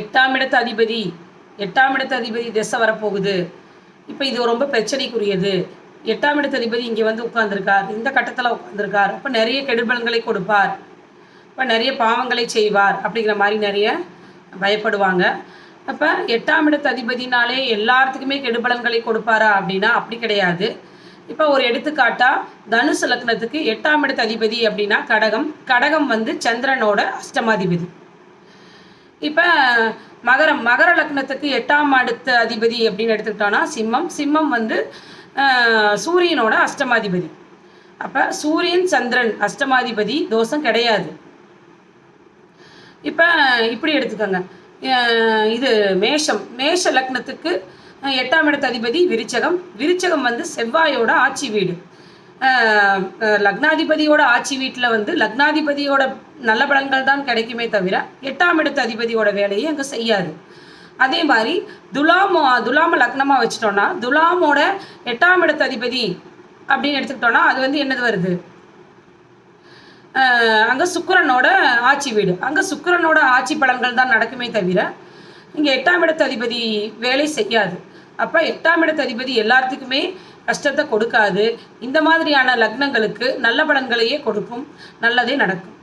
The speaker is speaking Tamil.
எட்டாம் இடத்து அதிபதி எட்டாம் இடத்து அதிபதி திசை வரப்போகுது. இப்போ இது ரொம்ப பிரச்சனைக்குரியது. எட்டாம் இடத்து அதிபதி இங்கே வந்து உட்காந்துருக்கார் இந்த கட்டத்தில் உட்காந்துருக்கார் அப்போ நிறைய கெடுபலன்களை கொடுப்பார். இப்போ நிறைய பாவங்களை செய்வார். அப்படிங்கிற மாதிரி நிறைய பயப்படுவாங்க. அப்போ எட்டாம் இடத்து அதிபதினாலே எல்லாத்துக்குமே கெடுபலன்களை கொடுப்பாரா அப்படின்னா அப்படி கிடையாது. இப்போ ஒரு எடுத்துக்காட்டாக தனுசு லக்னத்துக்கு எட்டாம் இடத்து அதிபதி அப்படின்னா கடகம். கடகம் வந்து சந்திரனோட அஷ்டமாதிபதி. இப்போ மகரம் மகர லக்னத்துக்கு எட்டாம் அடுத்த அதிபதி அப்படின்னு எடுத்துக்கிட்டோன்னா சிம்மம். சிம்மம் வந்து சூரியனோட அஷ்டமாதிபதி. அப்போ சூரியன் சந்திரன் அஷ்டமாதிபதி தோஷம் கிடையாது. இப்போ இப்படி எடுத்துக்கோங்க. இது மேஷம். மேஷ லக்னத்துக்கு எட்டாம் இடத்த அதிபதி விருச்சகம். விருச்சகம் வந்து செவ்வாயோட ஆட்சி வீடு. லக்னாதிபதியோட ஆட்சி வீட்டில் வந்து லக்னாதிபதியோட நல்ல பலன்கள் தான் கிடைக்குமே தவிர எட்டாம் இடத்து அதிபதியோட வேலையை அங்கே செய்யாது. அதே மாதிரி துலாமோ துலாம லக்னமாக வச்சுட்டோன்னா துலாமோட எட்டாம் இடத்து அதிபதி அப்படின்னு எடுத்துக்கிட்டோன்னா அது வந்து என்னது வருது? அங்கே சுக்கரனோட ஆட்சி வீடு. அங்கே சுக்கிரனோட ஆட்சி பலன்கள் தான் நடக்குமே தவிர இங்கே எட்டாம் இடத்து அதிபதி வேலை செய்யாது. அப்போ எட்டாம் இடத்து அதிபதி எல்லாத்துக்குமே கஷ்டத்தை கொடுக்காது. இந்த மாதிரியான லக்னங்களுக்கு நல்ல பலன்களையே கொடுக்கும். நல்லதே நடக்கும்.